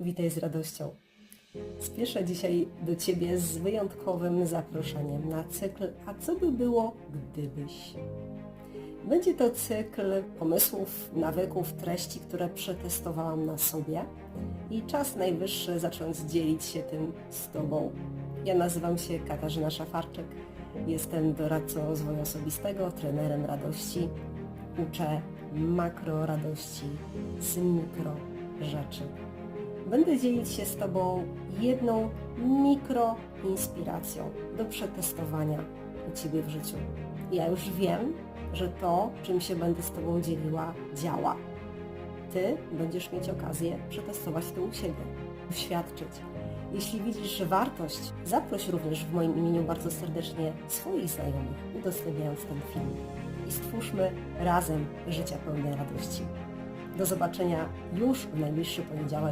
Witaj z radością. Spieszę dzisiaj do Ciebie z wyjątkowym zaproszeniem na cykl A co by było, gdybyś? Będzie to cykl pomysłów, nawyków, treści, które przetestowałam na sobie i czas najwyższy zacząć dzielić się tym z Tobą. Ja nazywam się Katarzyna Szafarczyk, jestem doradcą rozwoju osobistego, trenerem radości. Uczę makro radości z mikro rzeczy. Będę dzielić się z Tobą jedną mikro inspiracją do przetestowania u Ciebie w życiu. Ja już wiem, że to, czym się będę z Tobą dzieliła, działa. Ty będziesz mieć okazję przetestować to u siebie, doświadczyć. Jeśli widzisz wartość, zaproś również w moim imieniu bardzo serdecznie swoich znajomych, udostępniając ten film. I stwórzmy razem życia pełne radości. Do zobaczenia już w najbliższy poniedziałek